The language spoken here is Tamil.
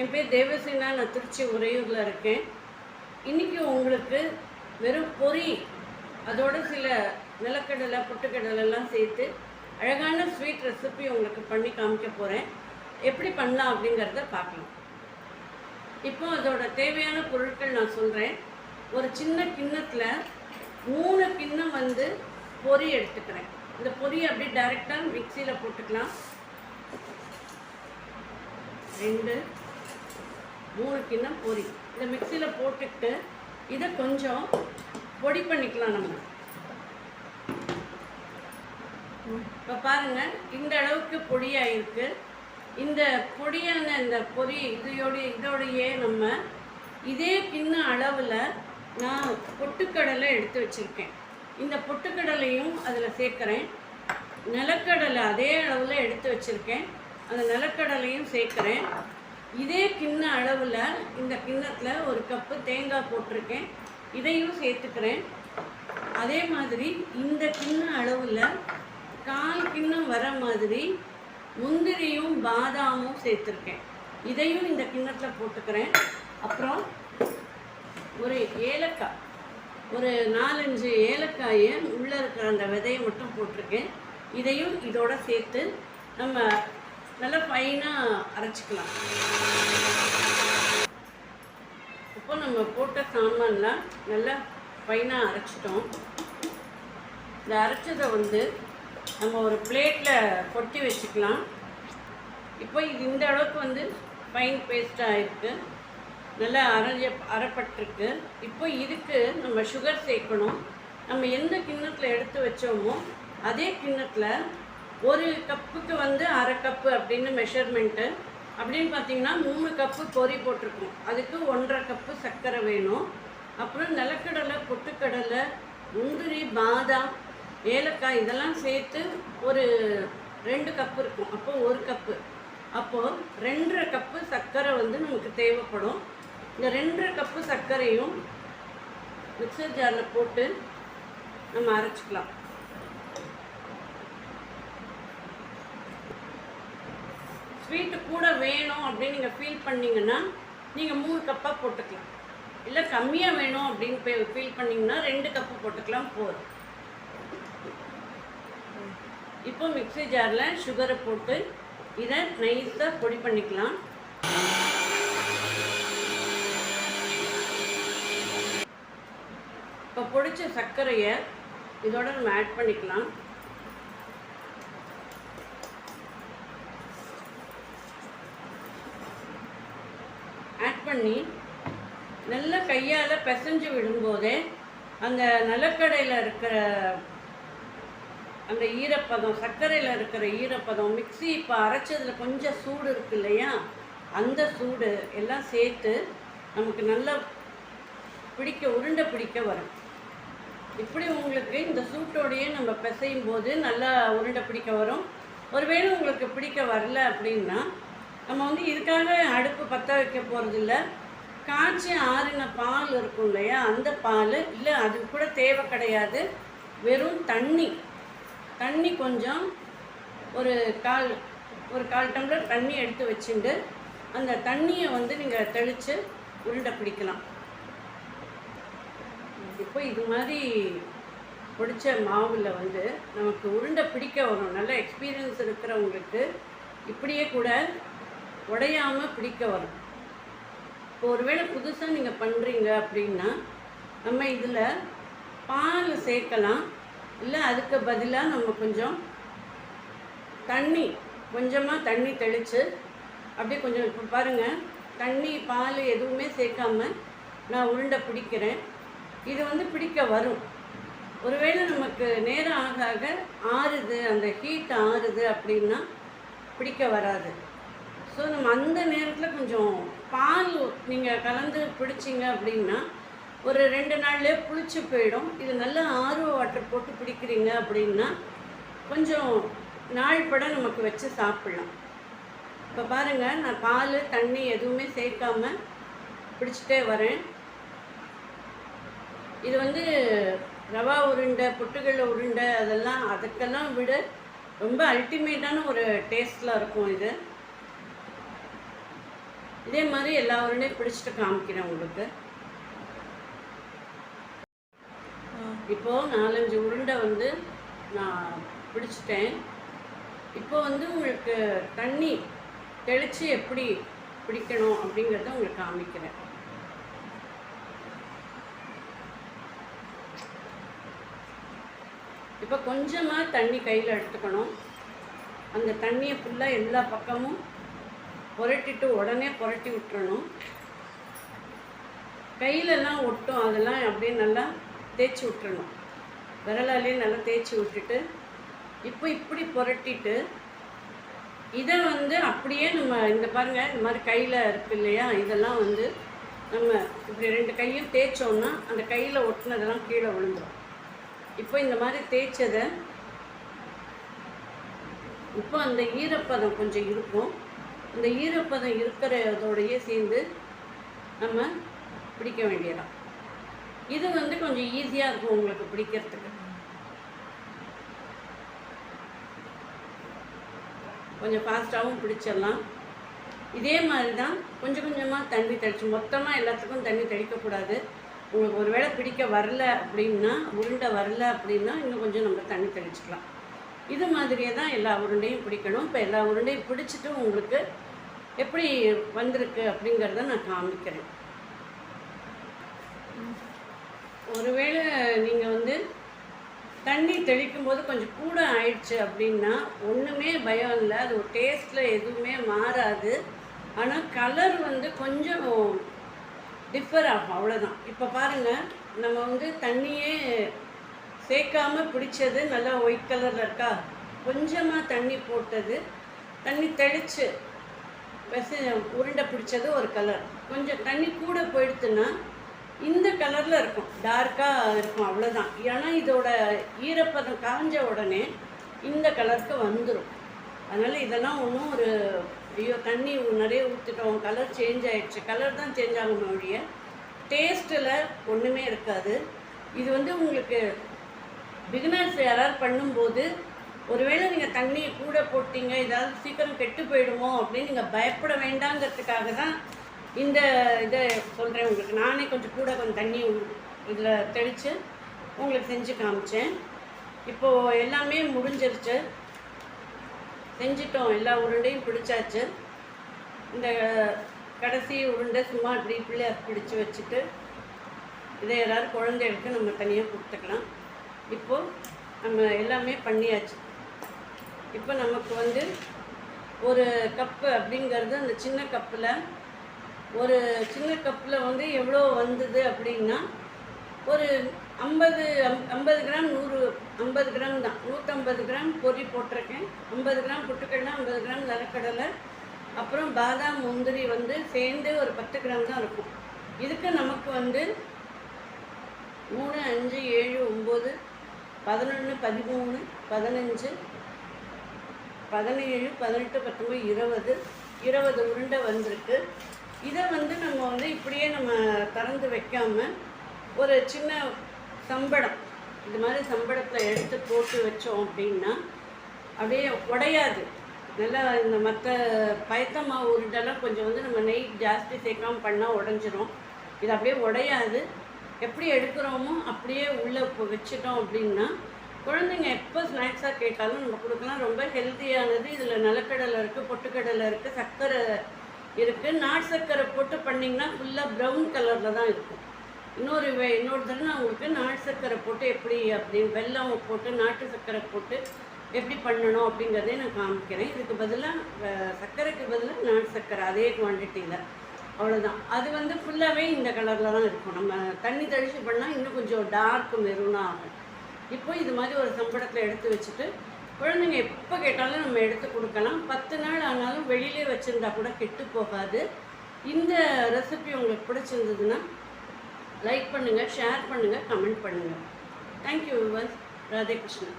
என் பேர் தேவசேனா நான் திருச்சி உறையூரில் இருக்கேன். இன்றைக்கி உங்களுக்கு வெறும் பொரி அதோட சில நிலக்கடலை பொட்டுக்கடலைலாம் சேர்த்து அழகான ஸ்வீட் ரெசிபி உங்களுக்கு பண்ணி காமிக்க போகிறேன் எப்படி பண்ணலாம் அப்படிங்கிறத பார்க்கலாம். இப்போ அதோட தேவையான பொருட்கள் நான் சொல்கிறேன் ஒரு சின்ன கிண்ணத்தில் மூணு கிண்ணம் வந்து பொரி எடுத்துக்கிறேன். இந்த பொரியை அப்படியே டைரெக்டாக மிக்சியில் போட்டுக்கலாம். ரெண்டு மூணு கிண்ணம் பொரி இதை மிக்சியில் போட்டுக்கிட்டு இதை கொஞ்சம் பொடி பண்ணிக்கலாம் நம்ம. இப்போ பாருங்கள் இந்த அளவுக்கு பொடியாயிருக்கு. இந்த பொடியான இந்த பொரி இதையோட இதோடையே நம்ம இதே கிண்ண அளவில் நான் பொட்டுக்கடலை எடுத்து வச்சுருக்கேன். இந்த பொட்டுக்கடலையும் அதில் சேர்க்குறேன். நிலக்கடலை அதே அளவில் எடுத்து வச்சுருக்கேன். அந்த நிலக்கடலையும் சேர்க்குறேன். இதே கிண்ண அளவில் இந்த கிண்ணத்தில் ஒரு கப்பு தேங்காய் போட்டிருக்கேன். இதையும் சேர்த்துக்கிறேன். அதே மாதிரி இந்த கிண்ண அளவில் கால் கிண்ணம் வர மாதிரி முந்திரியும் பாதாமும் சேர்த்துருக்கேன். இதையும் இந்த கிண்ணத்தில் போட்டுக்கிறேன். அப்புறம் ஒரு ஏலக்காய் ஒரு நாலஞ்சு ஏலக்காயை உள்ளே இருக்கிற அந்த விதையை மட்டும் போட்டிருக்கேன். இதையும் இதோட சேர்த்து நம்ம நல்லா ஃபைனாக அரைச்சிக்கலாம். இப்போ நம்ம போட்ட சாமான்லாம் நல்லா ஃபைனாக அரைச்சிட்டோம். இந்த அரைச்சதை வந்து நம்ம ஒரு பிளேட்டில் கொட்டி வச்சுக்கலாம். இப்போ இது இந்த அளவுக்கு வந்து ஃபைன் பேஸ்ட்டாக இருக்குது நல்லா அரைஞ்ச அரைப்பட்டிருக்கு. இப்போ இதுக்கு நம்ம சுகர் சேர்க்கணும். நம்ம எந்த கிண்ணத்தில் எடுத்து வச்சோமோ அதே கிண்ணத்தில் ஒரு கப்புக்கு வந்து அரை கப்பு அப்படின்னு மெஷர்மெண்ட்டு அப்படின்னு பார்த்தீங்கன்னா மூணு கப்பு பொறி போட்டிருக்கோம். அதுக்கு ஒன்றரை கப்பு சர்க்கரை வேணும். அப்புறம் நிலக்கடலை பொட்டுக்கடலை முந்திரி பாதாம் ஏலக்காய் இதெல்லாம் சேர்த்து ஒரு ரெண்டு கப்பு இருக்கும். அப்போ ஒரு கப்பு. அப்போது ரெண்டரை கப்பு சர்க்கரை வந்து நமக்கு தேவைப்படும். இந்த ரெண்டரை கப்பு சர்க்கரையும் மிக்சர் ஜாரில் போட்டு நம்ம அரைச்சிக்கலாம். ஸ்வீட்டு கூட வேணும் அப்படின்னு நீங்கள் ஃபீல் பண்ணிங்கன்னா நீங்கள் மூணு கப்பாக போட்டுக்கலாம். இல்லை கம்மியாக வேணும் அப்படின்னு ஃபீல் பண்ணீங்கன்னா ரெண்டு கப்பு போட்டுக்கலாம் போதும். இப்போ மிக்ஸி ஜாரில் சுகரை போட்டு இதை நைஸாக பொடி பண்ணிக்கலாம். இப்போ பொடித்த சர்க்கரையை இதோட நம்ம ஆட் பண்ணிக்கலாம். ஆட் பண்ணி நல்லா கையால் பிசைஞ்சு விடும்போதே அந்த நிலக்கடையில் இருக்கிற அந்த ஈரப்பதம் சர்க்கரையில் இருக்கிற ஈரப்பதம் மிக்ஸி இப்போ அரைச்சதில் கொஞ்சம் சூடு இருக்கு இல்லையா? அந்த சூடு எல்லாம் சேர்த்து நமக்கு நல்லா பிடிக்க உருண்டை பிடிக்க வரும். இப்படி உங்களுக்கு இந்த சூட்டோடையே நம்ம பிசையும் போது நல்லா உருண்டை பிடிக்க வரும். ஒருவேளை உங்களுக்கு பிடிக்க வரல அப்படின்னா நம்ம வந்து இதுக்காக அடுப்பு பற்ற வைக்க போகிறதில்ல காய்ச்சி ஆறின பால் இருக்கும் இல்லையா? அந்த பால் இல்லை அது கூட தேவை கிடையாது. வெறும் தண்ணி. தண்ணி கொஞ்சம் ஒரு கால் ஒரு கால் டம்ளர் தண்ணி எடுத்து வச்சுட்டு அந்த தண்ணியை வந்து நீங்கள் தெளித்து உருண்டை பிடிக்கலாம். இப்போ இது மாதிரி பிடிச்ச மாவில் வந்து நமக்கு உருண்டை பிடிக்க வரும் நல்ல எக்ஸ்பீரியன்ஸ் இருக்கிறவங்களுக்கு இப்படியே கூட உடையாமல் பிடிக்க வரும். இப்போ ஒருவேளை புதுசாக நீங்கள் பண்ணுறீங்க அப்படின்னா நம்ம இதில் பால் சேர்க்கலாம். இல்லை அதுக்கு பதிலாக நம்ம கொஞ்சம் தண்ணி கொஞ்சமாக தண்ணி தெளித்து அப்படியே கொஞ்சம் இப்போ பாருங்கள் தண்ணி பால் எதுவுமே சேர்க்காம நான் உருண்டை பிடிக்கிறேன். இது வந்து பிடிக்க வரும். ஒருவேளை நமக்கு நேரம் ஆக ஆக ஆறுது அந்த ஹீட் ஆறுது அப்படின்னா பிடிக்க வராது. ஸோ நம்ம அந்த நேரத்தில் கொஞ்சம் பால் நீங்கள் கலந்து பிடிச்சிங்க அப்படின்னா ஒரு ரெண்டு நாள்லேயே புளிச்சு போயிடும். இது நல்லா ஆர்வ வாட்டர் போட்டு பிடிக்கிறீங்க அப்படின்னா கொஞ்சம் நாள் பட நமக்கு வச்சு சாப்பிட்லாம். இப்போ பாருங்கள் நான் பால் தண்ணி எதுவுமே சேர்க்காம பிடிச்சிட்டே வரேன். இது வந்து ரவா உருண்டை பொட்டுக்கடலை உருண்டை அதெல்லாம் அதுக்கெல்லாம் விட ரொம்ப அல்டிமேட்டான ஒரு டேஸ்டில் இருக்கும் இது. இதே மாதிரி எல்லா உருண்டையும் பிடிச்சிட்டு காமிக்கிறேன் உங்களுக்கு. இப்போது நாலஞ்சு உருண்டை வந்து நான் பிடிச்சிட்டேன். இப்போ வந்து உங்களுக்கு தண்ணி தெளித்து எப்படி பிடிக்கணும் அப்படிங்கிறத உங்களுக்கு காமிக்கிறேன். இப்போ கொஞ்சமாக தண்ணி கையில் எடுத்துக்கணும். அந்த தண்ணியை ஃபுல்லாக எல்லா பக்கமும் புரட்டிட்டு உடனே புரட்டி விட்டுறணும். கையிலலாம் ஒட்டும் அதெல்லாம் அப்படியே நல்லா தேய்ச்சி விட்டுறணும். விரலாலே நல்லா தேய்ச்சி விட்டுட்டு இப்போ இப்படி புரட்டிட்டு இதை வந்து அப்படியே நம்ம இந்த பாருங்கள் இந்த மாதிரி கையில் இருக்கு இல்லையா? இதெல்லாம் வந்து நம்ம இப்படி ரெண்டு கையும் தேய்ச்சோன்னா அந்த கையில் ஒட்டினதெல்லாம் கீழே விழுந்துடும் இப்போ இந்த மாதிரி தேய்ச்சதை இப்போ அந்த ஈரப்பதம் கொஞ்சம் இருக்கும். அந்த ஈரப்பதம் இருக்கிறதோடையே சேர்ந்து நம்ம பிடிக்க வேண்டியதான் இது வந்து கொஞ்சம் ஈஸியாக இருக்கும் உங்களுக்கு பிடிக்கிறதுக்கு. கொஞ்சம் ஃபாஸ்ட்டாகவும் பிடிச்சிடலாம். இதே மாதிரி தான் கொஞ்சம் கொஞ்சமாக தண்ணி தெளிச்சு மொத்தமாக எல்லாத்துக்கும் தண்ணி தெளிக்கக்கூடாது. உங்களுக்கு ஒரு வேளை பிடிக்க வரல அப்படின்னா உருண்டை வரல அப்படின்னா இன்னும் கொஞ்சம் நம்ம தண்ணி தெளிச்சுக்கலாம். இது மாதிரியே தான் எல்லா உருண்டையும் பிடிக்கணும். இப்போ எல்லா உருண்டையும் பிடிச்சிட்டு உங்களுக்கு எப்படி வந்திருக்கு அப்படிங்கிறத நான் காமிக்கிறேன். ஒருவேளை நீங்கள் வந்து தண்ணி தெளிக்கும் போது கொஞ்சம் கூட ஆயிடுச்சு அப்படின்னா ஒன்றுமே பயம் இல்லை அது ஒரு டேஸ்ட்டில் எதுவுமே மாறாது. ஆனால் கலர் வந்து கொஞ்சம் டிஃபர் ஆகும் அவ்வளோதான் இப்போ பாருங்கள் நம்ம வந்து தண்ணியே சேர்க்காம பிடிச்சது நல்லா ஒயிட் கலரில் இருக்கா? கொஞ்சமாக தண்ணி போட்டது தண்ணி தெளித்து பெச உருண்டை பிடிச்சது ஒரு கலர் கொஞ்சம் தண்ணி கூட போயிடுத்துன்னா இந்த கலரில் இருக்கும். டார்க்காக இருக்கும் அவ்வளோதான் ஏன்னா இதோட ஈரப்பதம் காஞ்ச உடனே இந்த கலருக்கு வந்துடும் அதனால் இதெல்லாம் ஒன்றும் ஒரு ஐயோ தண்ணி நிறைய ஊற்றிட்டோம் கலர் சேஞ்ச் ஆகிடுச்சு கலர் தான் சேஞ்ச் ஆகணும் ஒழிய டேஸ்ட்டில் ஒன்றுமே இருக்காது. இது வந்து உங்களுக்கு பிகினர்ஸ் யாராவது பண்ணும்போது ஒருவேளை நீங்கள் தண்ணியை கூட போட்டீங்க ஏதாவது சீக்கிரம் கெட்டு போயிடுமோ அப்படின்னு நீங்கள் பயப்பட வேண்டாங்கிறதுக்காக தான் இந்த இதை சொல்கிறேன் உங்களுக்கு. நானே கொஞ்சம் கூட கொஞ்சம் தண்ணி இதில் தெளித்து உங்களுக்கு செஞ்சு காமிச்சேன். இப்போது எல்லாமே முடிஞ்சிருச்சு. செஞ்சிட்டோம். எல்லா உருண்டையும் பிடிச்சாச்சு. இந்த கடைசி உருண்டை சும்மா இப்படி பிள்ளையார் பிடிச்சி வச்சுட்டு இதை எல்லோரும் குழந்தைகளுக்கு நம்ம தனியாக கொடுத்துக்கலாம். இப்போது நம்ம எல்லாமே பண்ணியாச்சு. இப்போ நமக்கு வந்து ஒரு கப்பு அப்படிங்கிறது அந்த சின்ன கப்பில் ஒரு சின்ன கப்பில் வந்து எவ்வளோ வந்தது அப்படின்னா ஒரு ஐம்பது ஐம்பது கிராம் நூறு ஐம்பது கிராம் தான். நூற்றம்பது கிராம் பொரி போட்டிருக்கேன். ஐம்பது கிராம் புட்டுக்கடலை ஐம்பது கிராம் நிலக்கடலை அப்புறம் பாதாம் முந்திரி வந்து சேர்ந்து ஒரு பத்து கிராம் தான் இருக்கும். இதுக்கு நமக்கு வந்து மூணு அஞ்சு ஏழு ஒம்பது பதினொன்று பதிமூணு பதினஞ்சு பதினேழு பதினெட்டு பத்தொம்பது இருபது இருபது உருண்டை வந்திருக்கு. இதை வந்து நம்ம வந்து இப்படியே நம்ம திறந்து வைக்காம ஒரு சின்ன சம்படம் இது மாதிரி சம்படத்தில் எடுத்து போட்டு வச்சோம் அப்படின்னா அப்படியே உடையாது. நல்லா இந்த மற்ற பயத்த மாவு உருண்டெல்லாம் கொஞ்சம் வந்து நம்ம நெய் ஜாஸ்தி சேர்க்காம பண்ணால் உடஞ்சிரும். இது அப்படியே உடையாது. எப்படி எடுக்கிறோமோ அப்படியே உள்ளே வச்சுட்டோம் அப்படின்னா குழந்தைங்க எப்போ ஸ்நாக்ஸாக கேட்டாலும் நம்ம கொடுக்கலாம். ரொம்ப ஹெல்த்தியானது இதில் நிலக்கடலை இருக்குது பொட்டுக்கடலை இருக்குது சர்க்கரை இருக்குது நாட்டு சர்க்கரை போட்டு பண்ணிங்கன்னா ஃபுல்லாக ப்ரௌன் கலரில் தான் இருக்கும். இன்னொரு வே இன்னொரு தடவை நான் உங்களுக்கு நாட்டு சர்க்கரை போட்டு எப்படி அப்படி வெல்லம் போட்டு நாட்டு சர்க்கரை போட்டு எப்படி பண்ணணும் அப்படிங்கிறதே நான் காமிக்கிறேன். இதுக்கு பதிலாக சர்க்கரைக்கு பதிலாக நாட்டு சர்க்கரை அதே குவான்டிட்டியில் அவ்வளோதான் அது வந்து ஃபுல்லாகவே இந்த கலரில் தான் இருக்கும். நம்ம தண்ணி தெளிச்சு பண்ணால் இன்னும் கொஞ்சம் டார்க் மெரூனாக ஆகும். இப்போ இது மாதிரி ஒரு சம்பளத்தில் எடுத்து வச்சுட்டு குழந்தைங்க எப்போ கேட்டாலும் நம்ம எடுத்து கொடுக்கலாம். பத்து நாள் ஆனாலும் வெளியிலே வச்சுருந்தா கூட கெட்டு போகாது. இந்த ரெசிபி உங்களுக்கு பிடிச்சிருந்ததுன்னா லைக் பண்ணுங்கள் ஷேர் பண்ணுங்கள் கமெண்ட் பண்ணுங்கள் தேங்க்யூ விவர்ஸ் ராதே கிருஷ்ணன்